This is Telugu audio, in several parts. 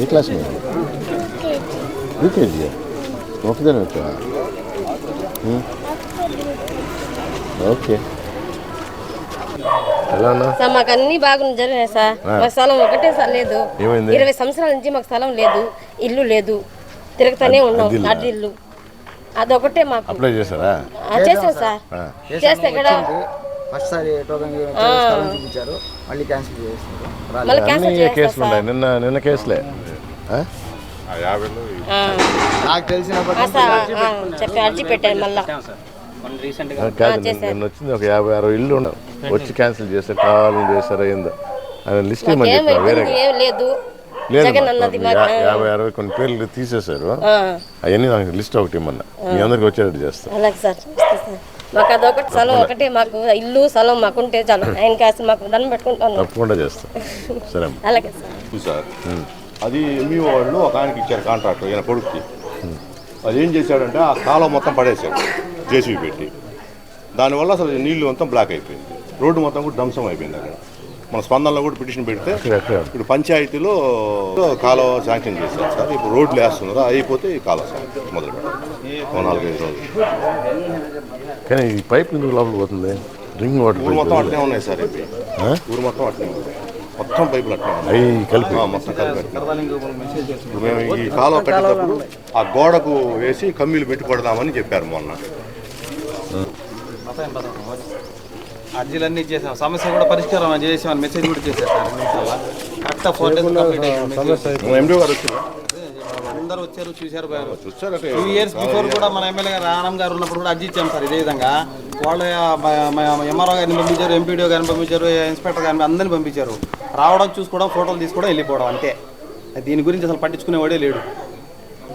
ఏ క్లాస్ మీరు యూకేజీ ఒకదాని వచ్చావా. ఓకే సార్ మాకు అన్ని బాగుంది జరిగినాయి సార్. మాకు స్థలం ఒకటే సార్ లేదు. ఏమైంది? ఇరవై సంవత్సరాల నుంచి మాకు స్థలం లేదు ఇల్లు లేదు. తిరుగుతానే ఉన్నాం? అడ్డి ఇల్లు. అదొకటే మాకు. అప్లై చేశారా? ఆ, చేసాం సార్. ఆ. చేస్తే ఇక్కడ టోకెన్ చూపించారు మళ్ళీ క్యాన్సిల్ చేస్తున్నారు రాలేదు. మళ్ళీ అన్ని క్యాన్సిల్ చేస్తాం కేసులు ఉన్నాయి? నిన్న నిన్న కేసులే. నాకు తెలిసినప్పటి చెప్పి అర్జీ పెట్టాను మళ్ళా. కాదు నిన్న- వచ్చింది ఒక యాభై అరవై ఇల్లు ఉండవు వచ్చి క్యాన్సిల్ చేశారు కావాలని చేశారు ఏందో ఆయన లిస్ట్ ఇవ్వమని చెప్పారు వేరే లేదు. మాకు. మాకు యాభై అరవై కొన్ని పేర్లు తీసేశారు. ఆ, అవన్నీ నాకు లిస్ట్ ఒకటి ఇమ్మన్నా. మీ అందరికి వచ్చేటట్టు చేస్తాను మాకు అదొకటి స్థలం ఒకటే మాకు ఇల్లు స్థలం మాకుంటే చాలు. ఆయన కాస్త మాకు దండం పెట్టుకుంటాను. తప్పకుండా చేస్తాను సరే. అలాగే సార్. అది మీ వాళ్ళు ఒక ఆయనకి ఇచ్చారు కాంట్రాక్ట్ ఈయన కొడుక్కి. అది ఏం చేశాడంటే ఆ కాలం మొత్తం పడేశాడు జేసీబీ పెట్టి. దానివల్ల అసలు నీళ్ళు మొత్తం బ్లాక్ అయిపోయింది. రోడ్డు మొత్తం కూడా ధ్వంసం అయిపోయింది అక్కడ. మన స్పందనలో కూడా పిటిషన్ పెడితే? ఇప్పుడు పంచాయతీలో కాలువ శాంక్షన్ చేశారు సార్. ఇప్పుడు రోడ్లు వేస్తున్నారు అయిపోతే ఈ కాలువ శాంక్షన్ మొదలు పెట్టాలి ఓ నాలుగైదు రోజులు. కానీ ఈ పైప్ ఎందుకు లోపలికి పోతుంది? డ్రింకింగ్ వాటర్ ఊరు మొత్తం అట్లే ఉన్నాయి సార్? ఊరు మొత్తం అట్లే ఉంది. మొత్తం పైపులు అట్లే అవి కలిపి. ఆ, మొత్తం కలిపి ఇప్పుడు మేము ఈ కాలువ పెట్టేటప్పుడు ఆ గోడకు వేసి కమ్మీలు పెట్టి కొడదామని చెప్పారు మొన్న. అర్జీలన్నీ చేసాం. సమస్య కూడా పరిష్కారం చేసాం మెసేజ్ కూడా చేశారు. ఫోర్ డేస్ కంప్లీట్ ఎండి గారు వచ్చిందా అందరూ వచ్చారు చూశారు టూ ఇయర్స్ బిఫోర్ కూడా మన ఎమ్మెల్యే గారు రాణం గారు ఉన్నప్పుడు కూడా అర్జీ ఇచ్చాం సార్ ఇదే విధంగా. వాళ్ళు ఎంఆర్ఓ గారిని పంపించారు ఎంపీడీఓ గారిని పంపించారు ఇన్స్పెక్టర్ గారిని అందరిని పంపించారు. రావడం చూసుకోవడం ఫోటోలు తీసుకోవడం వెళ్ళిపోవడం అంతే. దీని గురించి అసలు పట్టించుకునేవాడే లేడు.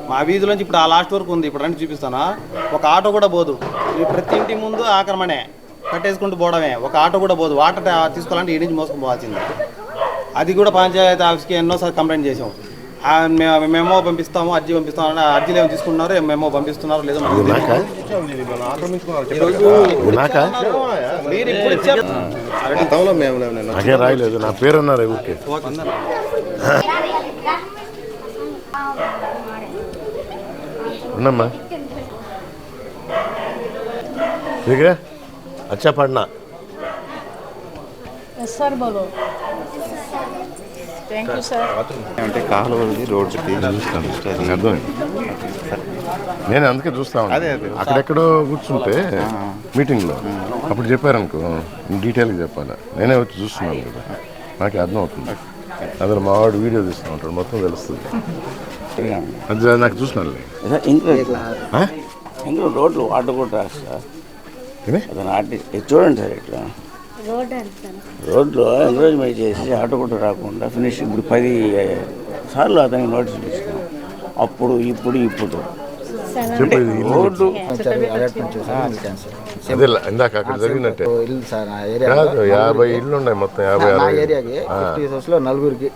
మా వీధిలోంచి ఇప్పుడు ఆ లాస్ట్ వరకు ఉంది. ఇప్పుడు రండి చూపిస్తానా? ఒక ఆటో కూడా పోదు. ప్రతి ఇంటి ముందు ఆక్రమణే. కట్టేసుకుంటూ పోవడమే. ఒక ఆటో కూడా పోదు. వాటర్ తీసుకోవాలంటే ఈ నుంచి మోసుకొని పోవాల్సింది. అది కూడా పంచాయతీ ఆఫీస్కి ఎన్నోసార్లు కంప్లైంట్ చేసాం మెమో పంపిస్తాము అర్జీ పంపిస్తాము అంటే అర్జీలు ఏమో తీసుకుంటున్నారు మెమో పంపిస్తున్నారు లేదో మీరు ఇప్పుడు రాయలేదు నా పేరు అన్నారు ఓకే ఉన్నమ్మా. దగ్గర అచ్చా పడ్నా అంటే కాలువది నేను అందుకే చూస్తా ఉన్నా. అక్కడెక్కడో కూర్చుంటే మీటింగ్లో. అప్పుడు చెప్పారనుకో డీటెయిల్గా చెప్పాలి నేనే వచ్చి చూస్తున్నాను కదా నాకు అర్థం అవుతుంది అందులో మా వాడు వీడియో తీస్తూ ఉంటాడు మొత్తం తెలుస్తుంది అది నాకు చూసినాను ఇందులో రోడ్లు వాటర్ కూడా రాదు సార్ చూడండి సార్ ఇట్లా రోడ్లు ఎంకరేజ్మెంట్ చేసి ఆటో కూడా రాకుండా ఫినిష్ ఇప్పుడు పది సార్లు అతనికి నోటీస్ ఇచ్చినాం అప్పుడు ఇప్పుడు ఇప్పుడు రోడ్డు అదే ఇందాక అక్కడ జరిగినట్టే. ఇల్లు సార్ నా ఏరియా కాదు యాభై ఇల్లు ఉన్నాయి మొత్తం యాభై నా అరవై ఏరియాకి ఫిఫ్టీ హౌస్లో నలుగురికి.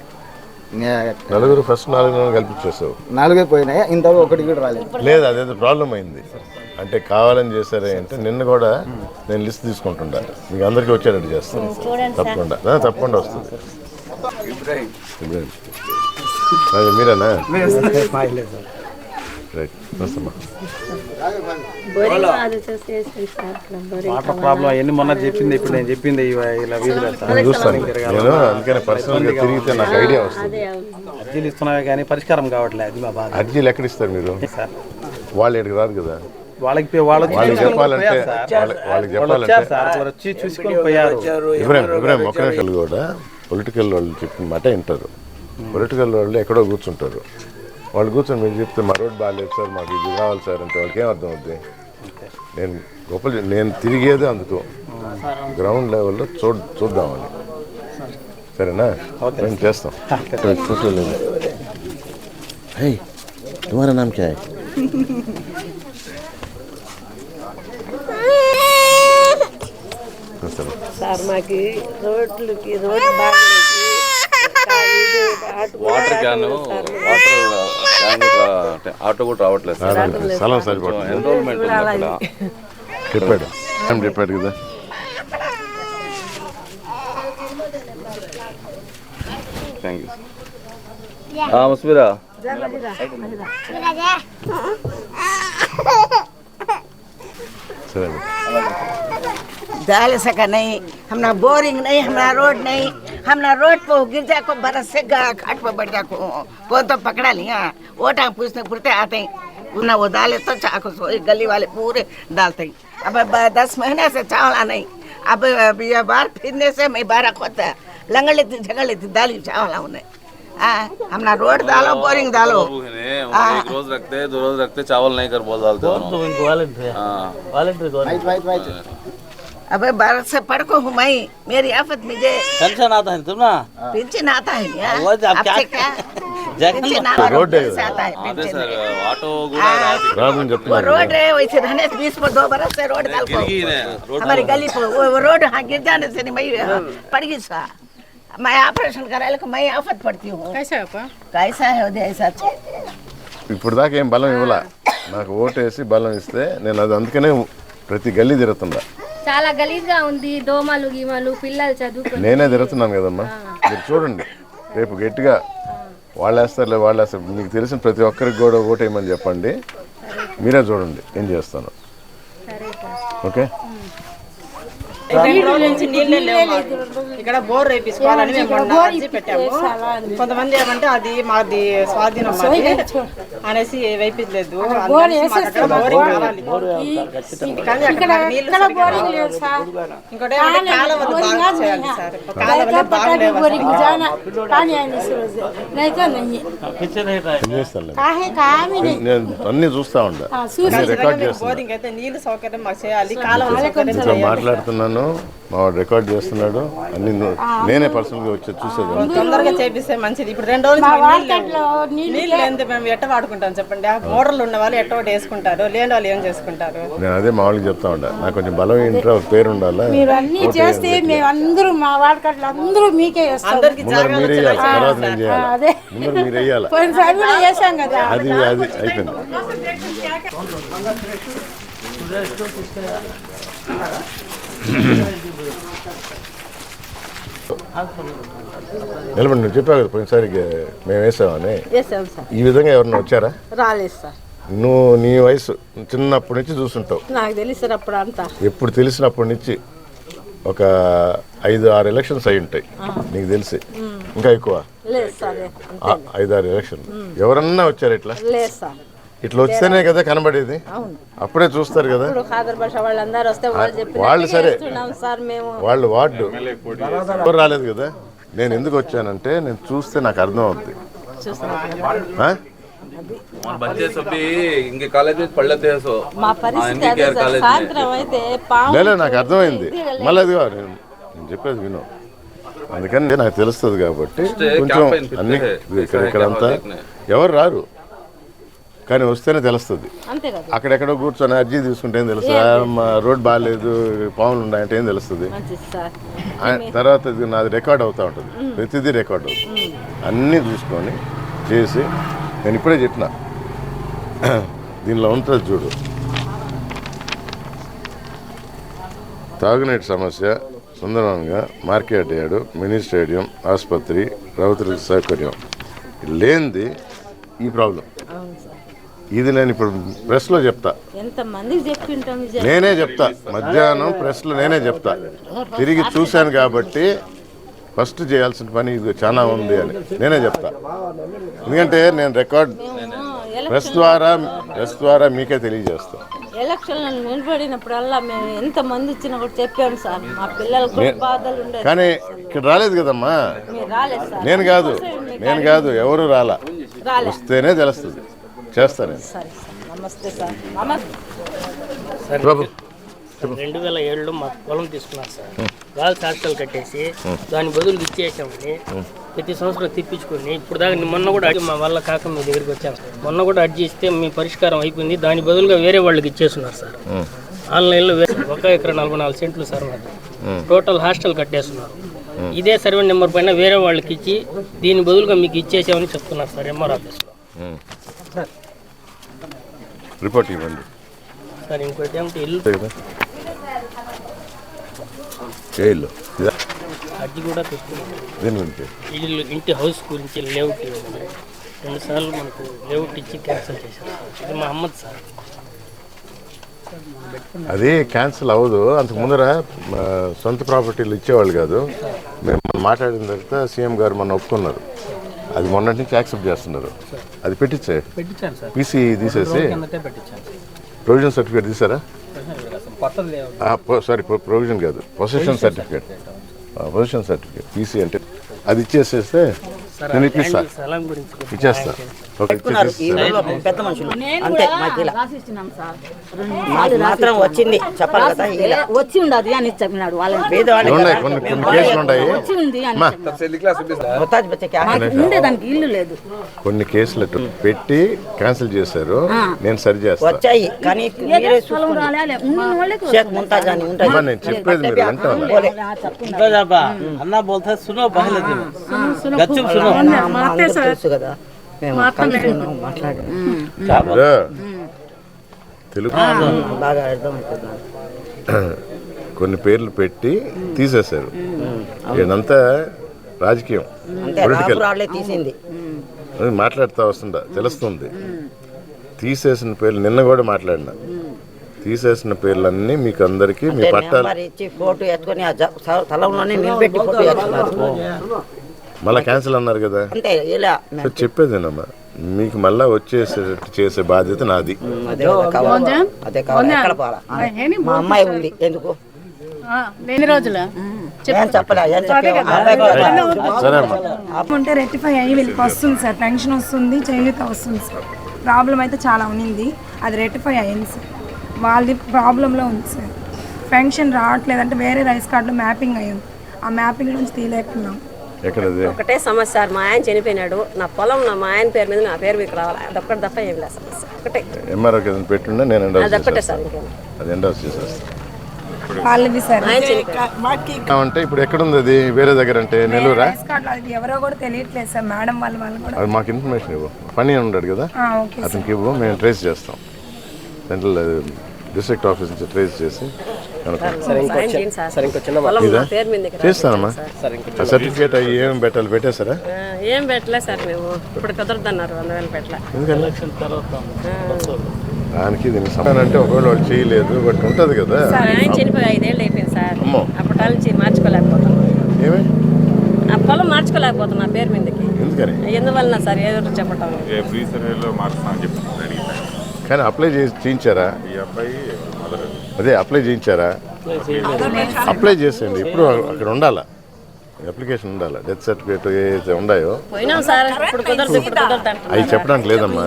నలుగురు ఫస్ట్ నాలుగు కల్పించేసావు నాలుగే పోయినాయి? ఇంతవరకు ఒకటి కూడా రాలేదు. లేదు అదేదో ప్రాబ్లం అయింది. అంటే కావాలని చేశారే అంటే నిన్న కూడా నేను లిస్ట్ తీసుకుంటుండా. మీకు అందరికీ వచ్చేటట్టు చేస్తాను తప్పకుండా. తప్పకుండా వస్తుంది. ఇబ్రాహిం. మీరేనా? రైట్ వాటర్ ప్రాబ్లం అవన్నీ మొన్న చెప్పింది ఇప్పుడు నేను చెప్పింది ఇలా చూస్తాను నేను అందుకనే పర్సనల్గా తిరిగితే నాకు ఐడియా వస్తుంది అర్జీలు ఇస్తున్నాయి కానీ పరిష్కారం కావట్లేదు అది మా బాధ అర్జీలు ఎక్కడ ఇస్తారు మీరు వాళ్ళు ఎక్కడికి రాదు కదా వాళ్ళకి వాళ్ళు వాళ్ళకి చెప్పాలంటే వాళ్ళకి- చెప్పాలంటే వచ్చి చూసుకొని పోయారు ఇబ్రాహిం ఇబ్రాహిం ఒక కూడా పొలిటికల్ వాళ్ళు చెప్పిన మాట వింటారు పొలిటికల్ వాళ్ళు ఎక్కడో కూర్చుంటారు వాళ్ళు కూర్చొని మీరు చెప్తే మా రోడ్ బాగాలేదు సార్ మాకు ఇది కావాలి సార్ అంటే వాళ్ళకి ఏం అర్థం అవుద్ది? నేను గొప్ప నేను తిరిగేదే అందుకు. గ్రౌండ్ లెవెల్లో చూ చూద్దామని. సరేనా? మేము చేస్తాం. చూసుకోలేదు హే తుమారా నామ్ క్యా సరే మాకు రోడ్లకి రోడ్లు అటు వాటర్ క్యాన్ వాటర్ క్యాన్ కూడా ఆటో కూడా రావట్లేదు. స్థలం సరిపోతుంది ఎన్రోల్మెంట్ చెప్పాడు. ఏం చెప్పాడు. కదా. థ్యాంక్ యూ हाँ डाल सका नहीं हमारा बोरिंग नहीं हमारा रोड नहीं हमारा रोड पे गिर जा को बरस से घाट पर बढ़ जा को वो तो पकड़ा लिया वो टाइम पूछते आते ना वो डाले तो चाकू सो गली वाले पूरे डालते अब दस महीने से चावला नहीं, अब ये बार फिरने से मैं बारह खोता, लंगड़ लेती झगड़ डाली चावला उन्हें। हमारा रोड डालो बोरिंग डालो एक रोज रखते दो रोज रखते चावल नहीं कर बोल डालते तो इनको वालंटियर हाँ। हाँ। अबे बारह से पढ़ को हूँ मैं मेरी आफत मुझे पेंशन आता है तुम ना? हाँ। पेंशन आता है क्या? आप क्या? रोड है। आते सर ऑटो गुड़ा रहा है वो रोड है वैसे धने बीस पर दो बरस से रोड डाल को। हमारी गली पर वो रोड हाँ गिर जाने से नहीं मैं पड़ गई सा मैं ऑपरेशन करा को मैं आफत पड़ती हूँ कैसा है उदय ऐसा ఇప్పుడు దాకా ఏం బలం ఇవ్వలా నాకు ఓటేసి బలం ఇస్తే నేను అది అందుకనే ప్రతి గల్లీ తిరుగుతున్నా చాలా గలీజ్గా ఉంది దోమలు గీమలు పిల్లలు చదువుకొని నేనే తిరుగుతున్నాను కదమ్మా మీరు చూడండి రేపు గట్టిగా వాళ్ళు వేస్తారులే వాళ్ళు వేస్తారు మీకు తెలిసిన ప్రతి ఒక్కరికి కూడా ఓటేయమని చెప్పండి మీరే చూడండి ఏం చేస్తాను ఓకే రెండు రోజుల నుంచి నీళ్ళే లేవు మాకు. ఇక్కడ బోర్ వేయించుకోవాలని మేము మొన్న అర్జీ పెట్టాము. కొంతమంది ఏమంటే అది మాది స్వాధీనం మాది అనేసి వేయించలేదు. అందుకని మాకు అక్కడ బోరింగ్ కావాలి. కానీ అక్కడ మాకు నీళ్ళు సరిగ్గా రావు. ఇంకోటి ఏమంటే కాలువలు బాగా చేయాలి సార్. కాలువలే బాగలేవు అసలు. ఏం చేస్తాను నేను అన్నీ చూస్తా చేస్తున్నా. బోరింగ్ అయితే నీళ్ళు సౌకర్యం మాకు చేయాలి. కాలువల సౌకర్యం ఇంట్లో మాట్లాడుతున్నాను. మా వాడు రికార్డ్ చేస్తున్నాడు. అన్ని నేనే పర్సనల్గా వచ్చి చూసేది తొందరగా చేపిస్తే మంచిది. ఇప్పుడు రెండు రోజులు నీళ్ళు లేనిదే మేము ఎట్ట వాడుకుంటాం చెప్పండి? ఆ మోటార్లు ఉన్న వాళ్ళు ఎట్ట ఒకటి వేసుకుంటారు? లేని వాళ్ళు ఏం చేసుకుంటారు? నేను అదే మామూలుగా చెప్తా ఉండా నాకు కొంచెం బలం ఇంట్లో ఒక పేరు ఉండాలా? మీరు అన్ని చేస్తే మేము అందరూ మా వాడకట్లు అందరూ మీకే అందరికి మీరే తర్వాత నేను చేయాలి. అదే. ముందర మీరు వేయాలి? పోయినసారి కూడా చేశాం కదా. అది అది అయిపోయింది. నిలబడి నువ్వు చెప్పావు కదా పోయినసారి మేము వేసామని. ఈ విధంగా ఎవరన్నా వచ్చారా? రాలేదు సార్ నువ్వు నీ వయసు చిన్నప్పటి నుంచి చూస్తుంటావు. నాకు తెలుసు సార్ అప్పుడు అంతా. ఎప్పుడు తెలిసినప్పటి నుంచి ఒక ఐదు ఆరు ఎలక్షన్స్ అయి ఉంటాయి. నీకు తెలిసి. ఇంకా ఎక్కువ? ఐదు ఆరు ఎలక్షన్ ఎవరన్నా వచ్చారు ఇట్లా? ఇట్లా వస్తేనే కదా కనబడేది. అప్పుడే చూస్తారు కదా. వాళ్ళు సరే. వాళ్ళు వార్డు. రాలేదు కదా? నేను ఎందుకు వచ్చానంటే నేను చూస్తే నాకు అర్థం అవుద్ది లేదు నాకు అర్థమైంది. మళ్ళీ అది నేను చెప్పేది విను. అందుకని నాకు తెలుస్తుంది కాబట్టి కొంచెం అన్ని ఇక్కడ ఇక్కడంతా ఎవరు రారు? కానీ వస్తేనే తెలుస్తుంది. అక్కడెక్కడో కూర్చొని అర్జీ తీసుకుంటే ఏం తెలుసు మా రోడ్ బాగాలేదు పాములు ఉన్నాయంటే ఏం తెలుస్తుంది? తర్వాత నాది రికార్డ్ అవుతూ ఉంటుంది. ప్రతిదీ రికార్డ్ అవుతుంది. అన్నీ చూసుకొని చేసి నేను ఇప్పుడే చెప్పిన. దీనిలో ఉంటుంది చూడు. తాగునీటి సమస్య సుందరంగా మార్కెట్ యార్డు మినీ స్టేడియం ఆసుపత్రి రౌతుల సౌకర్యం. లేనిది ఈ ప్రాబ్లం. ఇది నేను ఇప్పుడు ప్రెస్లో చెప్తా. నేనే చెప్తా. మధ్యాహ్నం ప్రెస్లో నేనే చెప్తా. తిరిగి చూశాను కాబట్టి ఫస్ట్ చేయాల్సిన పని ఇది చాలా ఉంది అని నేనే చెప్తా. ఎందుకంటే నేను రికార్డ్ ప్రెస్ ద్వారా ప్రెస్ ద్వారా మీకే తెలియజేస్తా. ఎలక్షన్ నిలబడినప్పుడల్లా మేము ఎంత మంది కూడా సార్. మా పిల్లలకు బాధలు కానీ ఇక్కడ రాలేదు కదమ్మా? నేను కాదు నేను కాదు ఎవరు రాలే? వస్తేనే తెలుస్తుంది. చేస్తా నేను. సరే సార్. నమస్తే సార్. నమస్తే బాబు రెండు వేల ఏడులో మాకు పొలం తీసుకున్నారు సార్. గర్ల్స్ హాస్టల్ కట్టేసి దాని బదులు ఇచ్చేసామని ప్రతి సంవత్సరం తిప్పించుకొని ఇప్పుడు దాకా మొన్న కూడా అడిగి మా వల్ల కాక మీ దగ్గరికి వచ్చాం. సార్ మొన్న కూడా అర్జీ ఇస్తే మీ పరిష్కారం అయిపోయింది. దాని బదులుగా వేరే వాళ్ళకి ఇచ్చేస్తున్నారు సార్. ఆన్లైన్లో ఒక ఎకరా నలభై నాలుగు సెంట్లు సార్ మాది. టోటల్ హాస్టల్ కట్టేస్తున్నారు. ఇదే సర్వే నెంబర్ పైన వేరే వాళ్ళకి ఇచ్చి దీని బదులుగా మీకు ఇచ్చేసామని చెప్తున్నారు సార్ ఎంఆర్ ఆఫీస్లో. రిపోర్ట్ ఇవ్వండి. సార్ ఇంకోటి ఏమిటి? ఇల్లు అంతే కదా? ఏ ఇల్లు? ఇదా? అర్జీ కూడా తీసుకున్నాం దేని గురించి? ఇల్లు ఇంటి హౌస్ గురించి లేఅవుట్ రెండు సార్లు మనకు లేఅవుట్ ఇచ్చి క్యాన్సిల్ చేశారు. ఇది మా అమ్మది సార్. అది క్యాన్సిల్ అవ్వదు. అంతకు ముందర సొంత ప్రాపర్టీలు ఇచ్చేవాళ్ళు కాదు. మేము మాట్లాడిన తర్వాత సీఎం గారు మొన్న ఒప్పుకున్నారు. అది మొన్నటి నుంచి యాక్సెప్ట్ చేస్తున్నారు. అది పెట్టించే? పీసీ తీసేసి? ప్రొవిజన్ సర్టిఫికేట్ తీసారా? సారీ ప్రొవిజన్ కాదు. Position certificate position certificate PC అంటే అది ఇచ్చేసేస్తే నేను ఇప్పిస్తా. ఇచ్చేస్తా. పెట్టుకున్నారు. ఈ ఇచ్చేసి రోజుల్లో పెద్ద మనుషులు. అంతే మాకు ఇలా. మాకు మాత్రం వచ్చింది. చెప్పాలి కదా ఇలా. వచ్చి ఉండదు అని చెప్పినాడు వాళ్ళని. ఉన్నాయి. కొన్ని కేసులు ఉన్నాయి. వచ్చి ఉంది అని అమ్మా మొత్తాజ్ బచ్చకి మాకు ఉండేదానికి ఇల్లు లేదు. కొన్ని కేసులు అటు పెట్టి క్యాన్సిల్ చేశారు. నేను సరి చేస్తా. వచ్చాయి కానీ మీరే షేక్ ముంతాజ్ అని నేను చెప్పేది మీరు వింటాను అన్న బోల్తా సునో తెలుసు కదా. మేము తెలుగు బాగా కొన్ని పేర్లు పెట్టి తీసేశారు. ఇదంతా రాజకీయం. పొలిటికల్ మాట్లాడుతూ వస్తుందా? తెలుస్తుంది. తీసేసిన పేర్లు నిన్న కూడా మాట్లాడినా. తీసేసిన పేర్లన్నీ మీకు అందరికీ మీ పట్టాలు. ఫోటో ఎత్తుకొని స్థలంలోనే నిలబెట్టి ఫోటో ఎత్తుకున్నారు. మళ్ళీ క్యాన్సిల్ అన్నారు కదా. అంతే ఇలా చెప్పేదేనమ్మా మీకు మళ్ళా వచ్చేసేటట్టు చేసే బాధ్యత నాది. అదే కావాలి అదే కావాలి ఎక్కడ పోవాలా? మా అమ్మాయి ఉంది ఎందుకు? ఎన్ని రోజులు? ఉంటే రెక్టిఫై అయ్యి వీళ్ళకి వస్తుంది సార్ పెన్షన్ వస్తుంది చేయూత వస్తుంది సార్. ప్రాబ్లం అయితే చాలా ఉన్నింది. అది రెక్టిఫై అయింది సార్. వాళ్ళది ప్రాబ్లంలో ఉంది సార్. పెన్షన్ రావట్లేదంటే వేరే రైస్ కార్డులో మ్యాపింగ్ అయ్యింది. ఆ మ్యాపింగ్ నుంచి తీయలేకున్నాం. ఒకటే సమస్య సార్. మా ఆయన చనిపోయినాడు. నా పొలం నా మా ఆయన పేరు మీద నా పేరు మీకు రావాలి? అదొక్కటి తప్ప ఏం లేదు సమస్య ఒకటే. ఎంఆర్ఓ కింద పెట్టుండే? నేను ఎండోస్ అదొక్కటే చేసేస్తాను సార్ అది ఎండోస్ చేసేస్తాను వాళ్ళది సార్. అంటే ఇప్పుడు ఎక్కడుంది అది? వేరే దగ్గర అంటే నెల్లూరా? ఎవరో కూడా తెలియట్లేదు సార్. మేడం వాళ్ళ వాళ్ళు కూడా. అది మాకు ఇన్ఫర్మేషన్ ఇవ్వు. పని ఉన్నాడు కదా? ఆ, ఓకే సార్. అతనికి ఇవ్వు. మేము ట్రేస్ చేస్తాం. సెంట్రల్ డిస్ట్రిక్ట్ ఆఫీస్ నుంచి ట్రేస్ చేసి చేస్తానమ్మా. సర్టిఫికేట్ అవి ఏమి పెట్టాలి పెట్టేశారా? ఏం పెట్టలే సార్ మేము. ఇప్పుడు కుదరదన్నారు వంద వేలు పెట్టలే. దానికి దీనికి సంబంధం అంటే ఒకవేళ వాళ్ళు చేయలేదు బట్ ఉంటుంది కదా. ఆయన చనిపోయి ఐదేళ్ళు అయిపోయింది సార్. అప్పటి నుంచి మార్చుకోలేకపోతున్నాం. ఏమి? ఆ పొలం మార్చుకోలేకపోతున్నా నా పేరు మీదకి. ఎందుకని? ఎందువలన సార్? ఏదో చెప్పటం. ఫ్రీ సర్వేలో కానీ అప్లై చేసి చేయించారా? ఈ అబ్బాయి మదర్. అదే అప్లై చేయించారా. అప్లై చేసేయండి. ఇప్పుడు అక్కడ ఉండాలా? అప్లికేషన్ ఉండాలా. డెత్ సర్టిఫికేట్ ఏదైతే ఉన్నాయో. అవి చెప్పడానికి లేదమ్మా.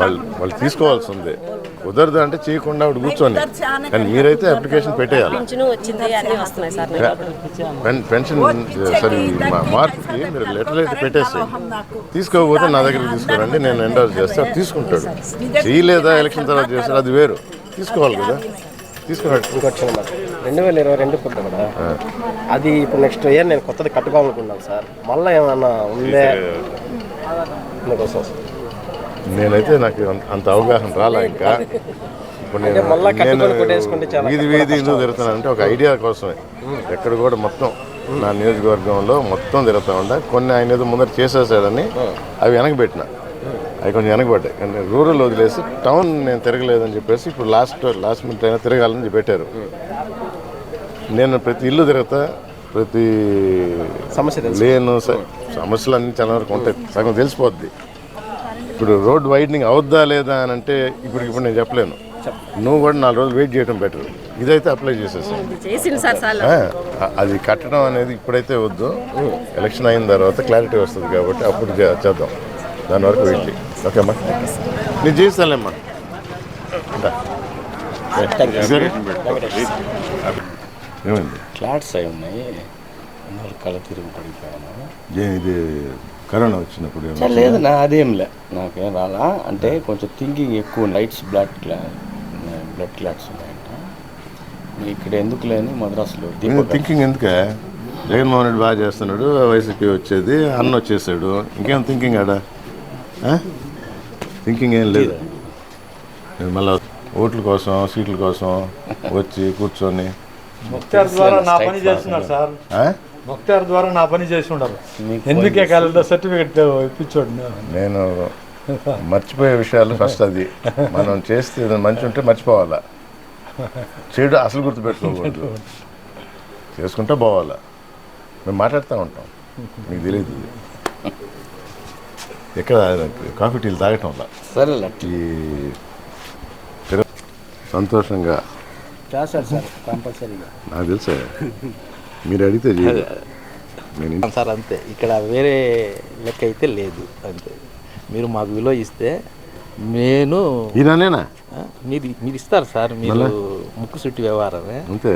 వాళ్ళు వాళ్ళు తీసుకోవాల్సి ఉంది. కుదరదు అంటే చేయకుండా ఆవిడ కూర్చొని. కానీ మీరైతే అప్లికేషన్ పెట్టేయాలి. పెన్షన్ సరే మా మార్పుకి మీరు లెటర్ అయితే పెట్టేసి తీసుకోకపోతే నా దగ్గరికి తీసుకురండి నేను ఎండోస్ చేస్తే తీసుకుంటాడు. చేయలేదా ఎలక్షన్ తర్వాత చేస్తారు? అది వేరు. తీసుకోవాలి కదా. తీసుకున్నాడు. రెండు వేల ఇరవై రెండు పుట్టిన కదా. అది ఇప్పుడు నెక్స్ట్ ఇయర్ నేను కొత్తది కట్టుకోవాలనుకున్నాను సార్. మళ్ళీ ఏమన్నా ఉందే అందుకోసం. నేనైతే నాకు అంత- అవగాహన రాలా ఇంకా. ఇప్పుడు నేను అంటే మళ్ళా కట్టుకొని నేను కొట్టేసుకుంటే చాలా వీధి వీధి ఎందుకు తిరుగుతానంటే ఒక ఐడియా కోసమే. ఎక్కడ కూడా మొత్తం నా నియోజకవర్గంలో మొత్తం తిరుగుతా ఉండా. కొన్ని ఆయన ఏదో ముందర చేసేసాడని అవి వెనకబెట్టిన. అవి కొంచెం వెనకబడ్డాయి. కానీ రూరల్ వదిలేసి టౌన్ నేను తిరగలేదని చెప్పేసి ఇప్పుడు లాస్ట్ లాస్ట్ మినిట్ అయినా తిరగాలని పెట్టారు. నేను ప్రతి ఇల్లు తిరుగుతా ప్రతి సమస్య తెలుసు. లేను సమస్యలు అన్ని చాలా వరకు ఉంటాయి. సగం తెలిసిపోద్ది. ఇప్పుడు రోడ్ వైడనింగ్ అవుద్దా లేదా అని అంటే ఇప్పుడు ఇప్పుడు నేను చెప్పలేను. నువ్వు కూడా నాలుగు రోజులు వెయిట్ చేయడం బెటర్. ఇదైతే అప్లై చేసేసాను అది కట్టడం అనేది ఇప్పుడైతే వద్దు. ఎలక్షన్ అయిన తర్వాత క్లారిటీ వస్తుంది కాబట్టి అప్పుడు చేద్దాం. దాని వరకు వెయిట్ చేయి. ఓకేమ్మా? నేను చేస్తానులేమ్మా. ఇదేనా? ఏమైంది? ఫ్లాట్స్ అయి ఉన్నాయి. అందువల్ల తిరిగి పడిపోయాను. ఇది కరోనా వచ్చినప్పుడు లేదు నా అదేం లే. నాకేం రాలా. అంటే కొంచెం థింకింగ్ ఎక్కువ లైట్స్ బ్లడ్ క్లా బ్లడ్ క్లాట్స్ ఉన్నాయంట. ఇక్కడ ఎందుకు లేని మద్రాసులో థింకింగ్ ఎందుకే? జగన్మోహన్ రెడ్డి బాగా చేస్తున్నాడు వైసీపీ వచ్చేది అన్న వచ్చేసాడు. ఇంకేం థింకింగ్ ఆడ? థింకింగ్ ఏం లేదు. మళ్ళీ ఓట్ల కోసం సీట్ల కోసం వచ్చి కూర్చొని ద్వారా నా పని చేస్తున్నారు ఆ? ముక్తార్ ద్వారా నా పని చేసి ఉండరు. ఎందుకే కాలంలో సర్టిఫికెట్ ఇప్పించోడు నేను. మర్చిపోయే విషయాలు ఫస్ట్ అది. మనం చేస్తే మంచి ఉంటే మర్చిపోవాలా. చెడు అసలు గుర్తుపెట్టుకోకూడదు. చేసుకుంటే పోవాలా. మేము మాట్లాడుతూ ఉంటాం. మీకు తెలియదు. ఎక్కడ కాఫీ టీలు తాగటం వల్ల. సరే ఈ సంతోషంగా చేస్తారు సార్ కంపల్సరీగా నాకు తెలుసా మీరు అడిగితే నేను ఇంత- సార్ అంతే ఇక్కడ వేరే లెక్క అయితే లేదు అంతే మీరు మాకు విలువ ఇస్తే నేను ఈయననేనా మీరు మీరు ఇస్తారు సార్ మీరు? ముక్కు సుట్టి వ్యవహారమే అంతే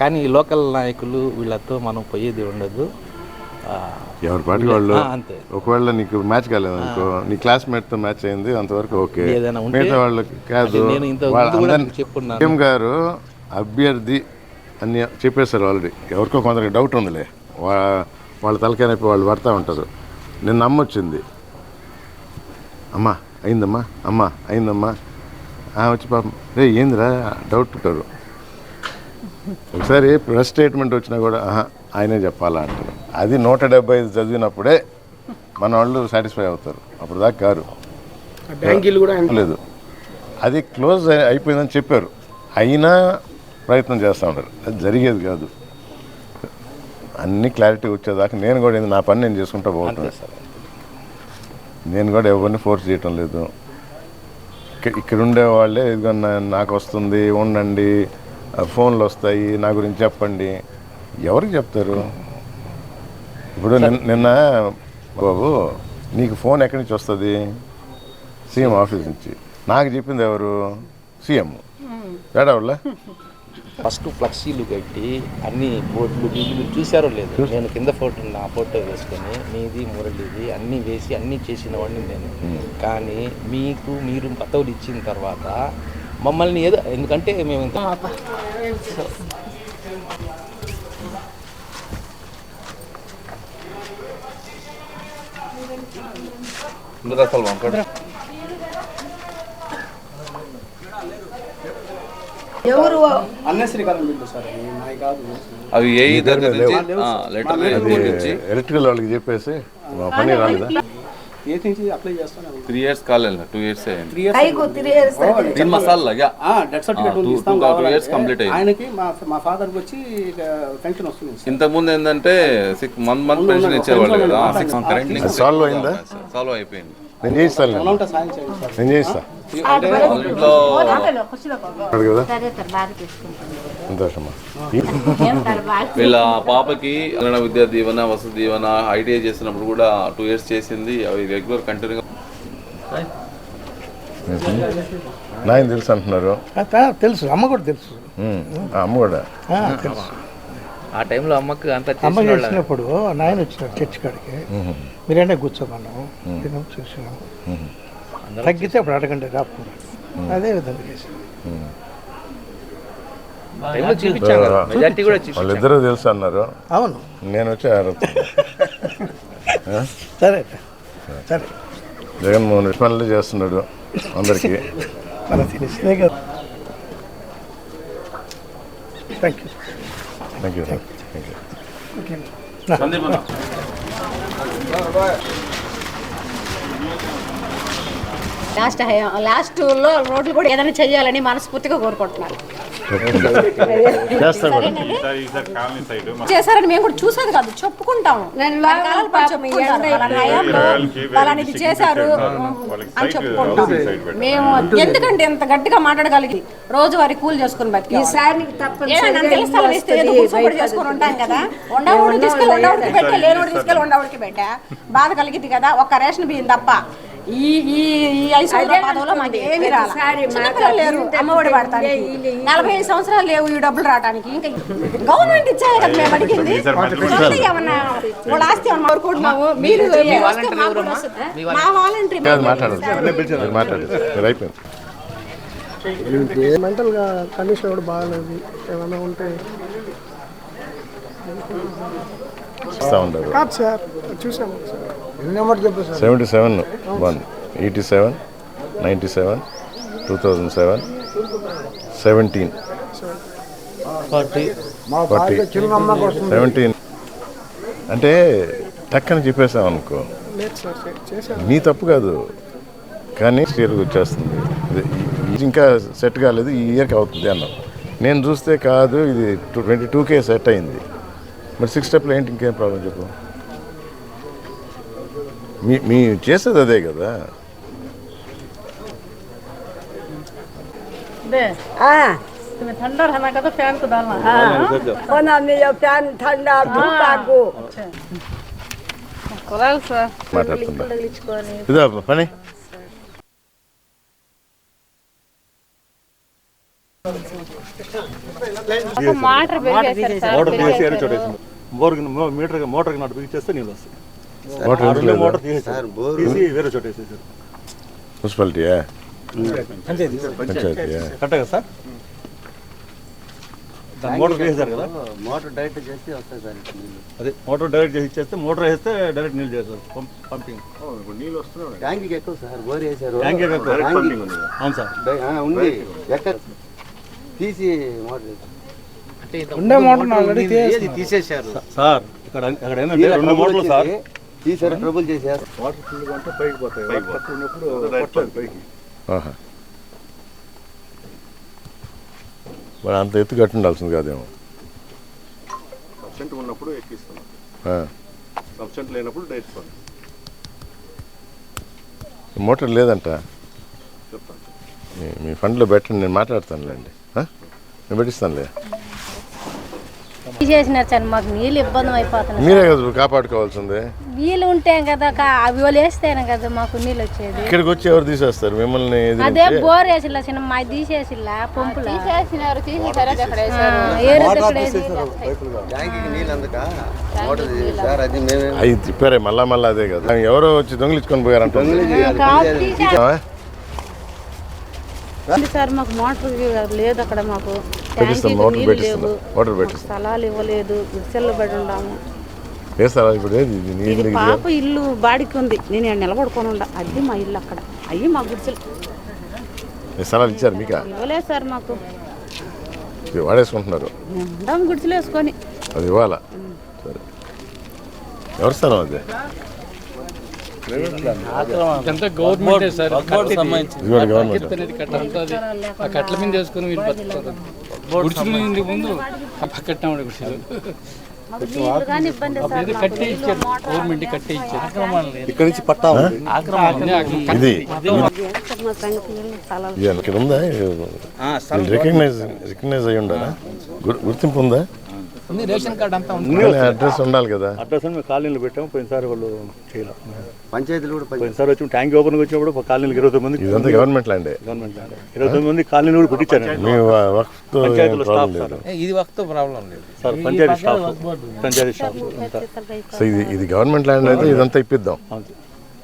కానీ ఈ లోకల్ నాయకులు వీళ్ళతో మనం పోయేది ఉండదు ఎవరి పాటి వాళ్ళు? అంతే. ఒకవేళ నీకు మ్యాచ్ కాలేదు అనుకో నీ క్లాస్మేట్తో మ్యాచ్ అయింది అంతవరకు ఓకే. మిగతా వాళ్ళకి కాదు. సీఎం గారు అభ్యర్థి అని చెప్పేశారు ఆల్రెడీ. ఎవరికో కొందరికి డౌట్ ఉందిలే. వా వాళ్ళ తలకాయ వాళ్ళు పడతా ఉంటారు. నిన్న అమ్మ వచ్చింది అమ్మా అయిందమ్మా అమ్మా అయిందమ్మా. ఆ, వచ్చి పాపం రే ఏందిరా? డౌట్ ఉంటారు ఒకసారి ప్రెస్ స్టేట్మెంట్ వచ్చినా కూడా ఆహా, ఆయనే చెప్పాలా? అంటారు. అది నూట డెబ్బై ఐదు చదివినప్పుడే మన వాళ్ళు సాటిస్ఫై అవుతారు. అప్పుడు దాకా కారు. బ్యాంకీలు కూడా లేదు. అది క్లోజ్ అయి- అయిపోయిందని చెప్పారు. అయినా ప్రయత్నం చేస్తూ ఉంటారు అది జరిగేది కాదు. అన్ని క్లారిటీ వచ్చేదాకా నేను కూడా ఏంది, నా పని నేను చేసుకుంటా పోతున్నాను నేను కూడా ఎవరిని ఫోర్స్ చేయటం లేదు. ఇక్క- ఇక్కడ ఉండే వాళ్ళే ఇదిగో నా- నాకు వస్తుంది ఉండండి ఫోన్లు వస్తాయి నా గురించి చెప్పండి. ఎవరికి చెప్తారు? ఇప్పుడు నిన్న- బాబు నీకు ఫోన్ ఎక్కడి నుంచి వస్తుంది? సీఎం ఆఫీస్ నుంచి. నాకు చెప్పింది ఎవరు? సీఎం. వాళ్ళ ఫస్ట్ ఫ్లెక్సీలు కట్టి అన్ని బోర్డులు వీళ్ళు మీరు చూసారో లేదు నేను కింద ఫోటో నా ఫోటో వేసుకొని మీది మురళిది అన్నీ వేసి అన్నీ చేసిన వాడిని నేను. కానీ మీకు మీరు పదవులు ఇచ్చిన తర్వాత మమ్మల్ని ఏదో ఎందుకంటే మేము ఇంత ఇందులో అసలు వంకడు. ఎవరు? అన్నశ్రీ కాలం బిల్లు సార్ అవి ఏ దగ్గర ఎలక్ట్రికల్ వాళ్ళకి చెప్పేసి పని రాలేదా? ఏ అప్లై చేస్తాను త్రీ ఇయర్స్ కాలేదు టూ ఇయర్స్ అయింది. Three years two years complete అయ్యింది. ఆయనకి మా మా వచ్చి పెన్షన్ వస్తుంది. ఇంతకుముందు ఏంటంటే సిక్స్ మంత్ మంత్ పెన్షన్ ఇచ్చేవాళ్ళు కదా సిక్స్ మంత్ కరెంట్ సాల్వ్ అయిందా? సాల్వ్ అయిపోయింది. నేను చేయిస్తాను నేను వీళ్ళ పాపకి విద్యా దీవెన వసతి దీవెన ఐటీఐ చేసినప్పుడు కూడా టూ ఇయర్స్ చేసింది అవి రెగ్యులర్ కంటిన్యూ నాయన తెలుసు అంటున్నారు. తెలుసు. అమ్మ కూడా తెలుసు. అమ్మ కూడా. ఆ, తెలుసు. ఆ టైంలో అమ్మకు అంత అమ్మ చేసినప్పుడు నాయన వచ్చినాడు చర్చి కాడికి. మీరైనా కూర్చోమన్నాము తిన్నాం చూసినాం తగ్గితే అప్పుడు అడగండి రాపుకున్నాడు. అదే విధంగా చేసాం వాళ్ళిద్దరూ తెలుసు అన్నారు. అవును. నేను వచ్చి? సరే. సరే. జగన్మోహన్ రెడ్డి పనులు చేస్తున్నాడు. అందరికీ. మన తెలిసినే కదా thank you thank you thank you okay Sandeep అన్న. లాస్ట్ లాస్ట్లో రోడ్లు కూడా ఏదైనా చేయాలని మనస్ఫూర్తిగా కోరుకుంటున్నాను. చేస్తా కూడా చేశారని మేము కూడా చూసేది కాదు చెప్పుకుంటాము. హయాంలో పలానిది చేశారు అని చెప్పుకుంటాం. మేము ఎందుకంటే ఇంత గట్టిగా మాట్లాడగలిగి రోజు వారి కూలి చేసుకుని బతికి ఈసారి చేసుకుని ఉంటాం కదా. ఉండవుడు తీసుకెళ్ళి ఉండవుడికి పెట్టా తీసుకెళ్ళి ఉండవుడికి పెట్టా. బాధ కలిగింది కదా ఒక్క రేషన్ బియ్యం తప్ప. ఈ ఈ ఈ ఐదు సంవత్సరాల పదవిలో మాకు ఏమి రాలి. చిన్నపిల్లలు లేరు. అమ్మఒడి పడతానికి నలభై ఐదు సంవత్సరాలు లేవు ఈ డబ్బులు రావడానికి ఇంకా గవర్నమెంట్ ఇచ్చాయి కదా మేము అడిగింది. ఏమన్నా వాళ్ళ ఆస్తి ఏమన్నా కోరుకుంటున్నాము మీరు. మా వాలంటీర్ మెంటల్గా కండిషన్ కూడా బాగాలేదు. ఏమైనా ఉంటే. కాదు సార్ చూసాము sir. Seventy seven one. Eighty seven ninety seven two thousand seven seventeen. మా ఫార్టీ. వస్తుంది. సెవెంటీన్. అంటే టక్కని చెప్పేసాం అనుకో. నీ తప్పు కాదు. కానీ స్టీర్ వచ్చేస్తుంది. ఇంకా సెట్ కాలేదు ఈ ఇయర్కి అవుతుంది అన్నాం నేను చూస్తే కాదు ఇది ట్వంటీ టూకే సెట్ అయింది. మరి సిక్స్ స్టెప్లో ఏంటి ఇంకేం ప్రాబ్లం చెప్పు? మీ మీ చేసేది అదే కదా तुम्हें ठंडा रहना का तो फैन को डालना होना मेरा फैन ठंडा धूपा को కొరాలి సార్ మాట్లాడుతుందా ఇదా పని మోటార్ పెరిగేశారు సార్ మోటార్ తీసి పెరిగేశారు. వేరే చోట వేసింది బోర్కి మీటర్ మోటార్కి నాటు బిగించేస్తే నీళ్ళు వస్తాయి మున్సిపాలిటీయా? పంచాయతీ. పంచాయతీయా? కరెక్టే కదా సార్? దాని మోటార్ వేసేసారు కదా? మోటార్ డైరెక్ట్ చేస్తే వస్తాయి సార్ అదే మోటార్ డైరెక్ట్ చేసి ఇచ్చేస్తే మోటార్ వేస్తే డైరెక్ట్ నీళ్ళు చేస్తారు పంప్- పంపింగ్. నీళ్ళు వస్తున్నాయి ట్యాంక్కి ఎక్కువ సార్ బోర్ వేసారు. ఎక్కువ. పంపింగ్ ఉంది. అవును సార్. డై- ఆ, ఉంది. ఎక్కడ? తీసి మోటార్ ఉండే మోటార్ తీసేసారు. సార్ ఇక్కడ అక్కడ ఏంటంటే రెండు మోటార్లు సార్. తీసారు ట్రబుల్ చేశారు వాటర్ ఫుల్ అంటే పైకి పోతాయి. వాటర్ తక్కువ ఉన్నప్పుడు పైకి. మరి అంత ఎత్తు కట్టి ఉండాల్సింది కాదేమో. సబ్సెంట్ ఉన్నప్పుడు ఎక్కిస్తున్నాం. ఆ. సబ్సెంట్ లేనప్పుడు డైరెక్ట్ పంప్ మోటార్ లేదంట? మీ- ఫండ్లో పెట్టండి నేను మాట్లాడతానులేండి? నేను పెట్టిస్తానులే. తీసేసినారు సార్ మాకు నీళ్ళు ఇబ్బంది అయిపోతున్నాయి మీరే కదా కాపాడుకోవాల్సిందే. వీళ్ళు ఉంటే కదా అవి వాళ్ళు వేస్తేనే కదా మాకు నీళ్ళు వచ్చేది. ఇక్కడికి వచ్చి ఎవరు తీసేస్తారు? మిమ్మల్ని అదే బోర్ వేసిలా చిన్న మా తీసేసిలా పంపులా. తీసేసినారు తీసేసారు అవి తిప్పారే మళ్ళా మళ్ళా అదే కదా. ఎవరో వచ్చి దొంగిలించుకొని పోయారంట. సార్ మాకు మోటార్ లేదు అక్కడ మాకు. మోటార్ పెట్టిస్తాం. మోటార్ పెట్టిస్తాం. స్థలాలు ఇవ్వలేదు గుడిసెల్లో పడి ఉన్నాము వేస్తారా ఇప్పుడు ఏది? ఇది ఇది నీళ్ళు పాప ఇల్లు బాడికి ఉంది. నేను ఈడ నిలబడుకొని ఉండ అది మా ఇల్లు అక్కడ. అయ్యి మా గుడిసెలు. స్థలాలు ఇచ్చారు మీకా? ఇవ్వలేదు సార్ మాకు. వాడేసుకుంటున్నారు. మేము ఉండాము గుడిసెలు వేసుకొని. అది ఇవ్వాలా? సరే. ఎవరి స్థలం అది? ఇదంతా గవర్నమెంటే సార్? గవర్నమెంట్ సంబంధించి ఇది కూడా గవర్నమెంట్. కట్ట అనేది కట్ట ఉంటుంది ఆ కట్ల మీద వేసుకుని వీళ్ళు బతుకుతారు. గుడిసెలు ఇందుకు ముందు ఆ పక్కన గుడిసెలు. ఇక్కడ నుంచి పట్టా. ఇది ఇక్కడ ఉందా? రికగ్నైజ్ రికగ్నైజ్ అయ్యి ఉండాలా గుర్- గుర్తింపు ఉందా? ఉంది రేషన్ కార్డు అంతా ఉంది? అడ్రస్ ఉండాలి కదా. అడ్రస్ అని మేము కాలనీలో పెట్టాము. పోయినసారి వాళ్ళు చేయలేదు పంచాయతీలు కూడా పోయినసారి వచ్చి ట్యాంక్ ఓపెన్కి వచ్చినప్పుడు కాలనీలకు ఇరవై తొమ్మిది మంది ఇదంతా గవర్నమెంట్ ల్యాండే. Government land. ఇరవై తొమ్మిది మంది కాలనీలు కూడా సార్ ఇది వక్త ప్రాబ్లం లేదు. Sir panchayat staff panchayat staff so ఇది ఇది గవర్నమెంట్ ల్యాండ్ అయితే ఇదంతా ఇప్పిద్దాం.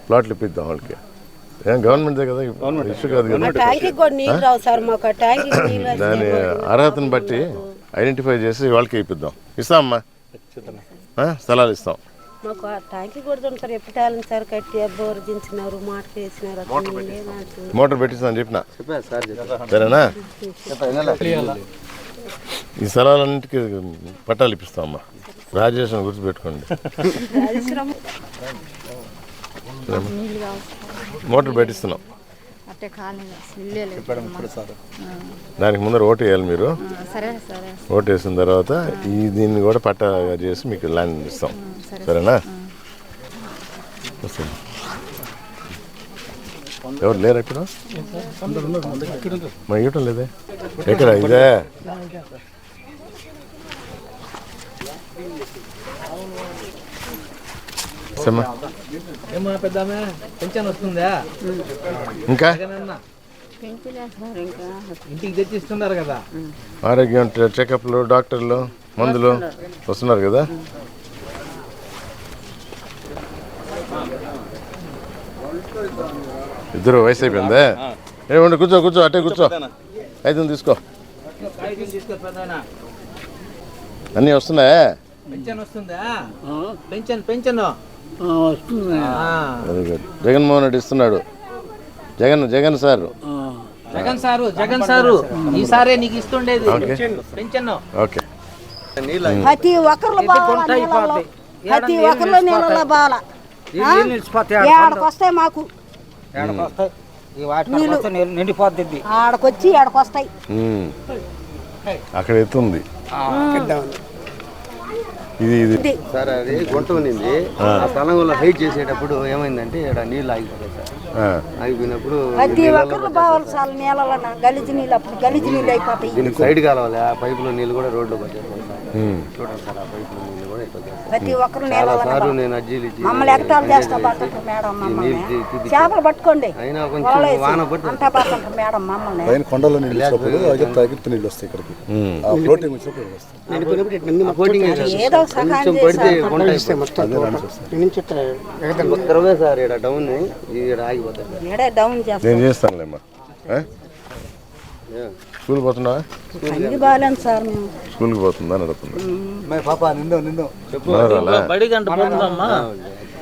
ప్లాట్లు ఇప్పిద్దాం వాళ్ళకి. ఏం గవర్నమెంట్దే కదా ఇష్యూ కాదు దాని అర్హతను బట్టి ఐడెంటిఫై చేసి వాళ్ళకి ఇప్పిద్దాం. ఇస్తాం అమ్మా ఆ, స్థలాలు ఇస్తాం. మాకు ట్యాంకీ కూడా ఉంది సార్ ఎప్పుడు సార్ కట్టి బోర్ దించినారు మాటకు వేసినారు. మోటార్ పెట్టిస్తాను చెప్పిన? సరేనా? ఈ స్థలాలన్నింటికి పట్టాలు ఇప్పిస్తాం అమ్మా రాజేష్ అని గుర్తుపెట్టుకోండి. సరేమ్మా? నీళ్ళు కావాలి మోటార్ పెట్టిస్తున్నాం. అట్టే లేదు దానికి ముందర ఓటు వేయాలి మీరు. సరే సరే. ఓటు వేసిన తర్వాత ఈ దీన్ని కూడా పట్టా చేసి మీకు ల్యాండ్ ఇస్తాం. సరేనా? వస్తుంది. ఎవరు లేరు ఇక్కడ? మా ఇవ్వటం లేదే. ఎక్కడ? ఇదే? ఏమా పెద్దామే పెన్షన్ వస్తుందా? ఇంకా? జగనన్న. పెంచలేదు ఇంకా. ఇంటికి తెచ్చిస్తున్నారు కదా. ఆరోగ్యం చెకప్లు డాక్టర్లు మందులు వస్తున్నారు కదా. ఇద్దరు వయసు అయిపోయిందే? ఏమండి కూర్చో కూర్చో అట్టే కూర్చో. అయితే తీసుకో. అన్నీ వస్తున్నాయా? పెన్షన్ వస్తుందా? Pension pension very good Jaganmohan Reddy ఇస్తున్నాడు. Jagan Jagan sir. Jagan sir Jagan sir. ఈసారే నీకు ఇస్తుండేది. పెన్షన్. ఓకే. ప్రతి ఒక్కరు ప్రతి ఒక్కరిలో నీళ్ళలో బాల ఏడకొస్తాయి? మాకు ఆడకొచ్చి ఏడకొస్తాయి. అక్కడ ఎత్తుంది. ఇది ఇది. సార్ అది గుంట ఉన్నింది. ఆ. స్థలంలో హైట్ చేసేటప్పుడు ఏమైందంటే ఇక్కడ నీళ్ళు ఆగిపోతాయి సార్. ఆగిపోయినప్పుడు ప్రతి ఒక్కరు బావాలి సార్ నీళ్ళలో గలిజి నీళ్ళు అప్పుడు గలిజి నీళ్ళు అయిపోతాయి. దీనికి సైడ్ కావాలి ఆ పైపులో నీళ్ళు కూడా రోడ్లో పట్టేస్తాయి సార్. చూడండి సార్ ఆ పైపులో ప్రతి ఒక్కరు నేను మమ్మల్ని ఎగతాలు చేస్తా పడుతుంటారు మేడం మమ్మల్ని. చేపలు పట్టుకోండి. అయినా కొంచెం వలలేసి వాన పట్టు అంతా పడుతుంటారు మేడం మమ్మల్ని. పైన కొండలో నీళ్ళు వచ్చినప్పుడు అదే తాగితే నీళ్ళు వస్తాయి ఇక్కడికి. ఆ ఫ్లోటింగ్ వచ్చినప్పుడు ఇక్కడికి వస్తాయి. ఏదో ఒక సహాయం కొంచెం పడితే చేశారు. గుంట ఇస్తే మొత్తం అదే దూరం. రాని చూస్తాను. ఒక్కరమే సార్ ఇక్కడ డౌన్ ఇక్కడ ఆగిపోతాయి సార్ ఏడే డౌన్ చేస్తాం. నేను చేస్తానులేమ్మా. ఆ? స్కూల్ పోతున్నావా అన్ని బాగాలేదు సార్ మేము. స్కూల్కి పోతుందా అని అడుగుతున్నా. మే పాప నిందో నిందో చెప్పు? బడి గంట పోతుందమ్మా.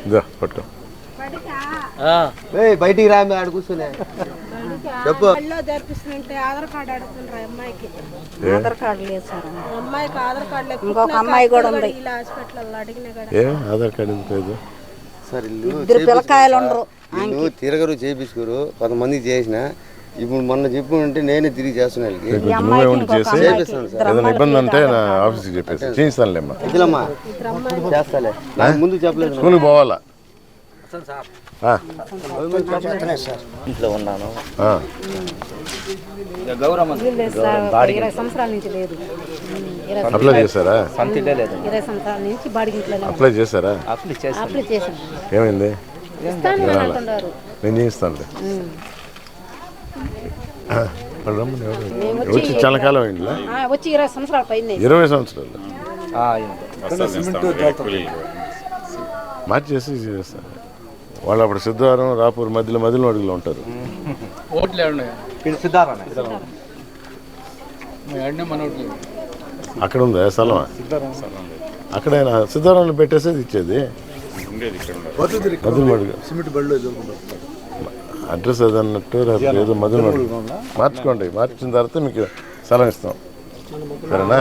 ఇదో పట్టు. ఏయ్, బయటికి రా ఆడ కూర్చొని. చెప్పు. బడిలో జరిపిస్తుంటే ఆధార్ కార్డు అడుగుతుండ్రు ఆ అమ్మాయికి? ఆధార్ కార్డు లేదు సార్. అమ్మాయికి ఆధార్ కార్డు లేక ఇంకొక అమ్మాయి కూడా ఉంది. ఇలా హాస్పిటల్లో అడిగిన కూడా. ఏ? ఆధార్ కార్డు ఎందుకు లేదు? సార్ ఇల్లు ఇద్దరు పిల్లకాయలు ఉండరు. ఇల్లు తిరగరు చేపించుకోరు కొంతమంది చేసిన ఇప్పుడు మొన్న చెప్పుంటే నేనే తిరిగి చేస్తున్నా నువ్వే ఉండి చేసి ఏదైనా ఇబ్బంది అంటే నా ఆఫీస్కి చెప్పేసి. చేయిస్తానులేమ్మా ఇదిలమ్మా. చేస్తాలే. నాకు ముందు చెప్పలేదు. స్కూల్కి పోవాలా. ఇంట్లో ఉన్నాను. ఇరవై సంవత్సరాల నుంచి లేదు. అప్లై చేశారా? ఇరవై సంవత్సరాల నుంచి అప్లై చేశారా? అప్లై చేశాను. ఏమైంది? నేను చేయిస్తానులే ఉమ్. ఆ, వాళ్ళు రమ్మని ఎవరు? మేము వచ్చి చాలా కాలం అయిందిలా? ఆ, వచ్చి ఇరవై సంవత్సరాలు పైన. ఇరవై సంవత్సరాలు. మార్చేసి చేస్తాను వాళ్ళు అప్పుడు సిద్ధవారం రాపూర్ మధ్యలో మధ్యలో అడుగులో ఉంటారు. అక్కడ ఉందా? స్థలమా? అక్కడ సిద్ధారాంలో పెట్టేసేది ఇచ్చేది. సిమెంట్ బళ్ళు అడ్రస్ ఏదన్నట్టు రేపు ఏదో మడుగు మార్చుకోండి మార్చిన తర్వాత మీకు స్థలం ఇస్తాం. సరేనా?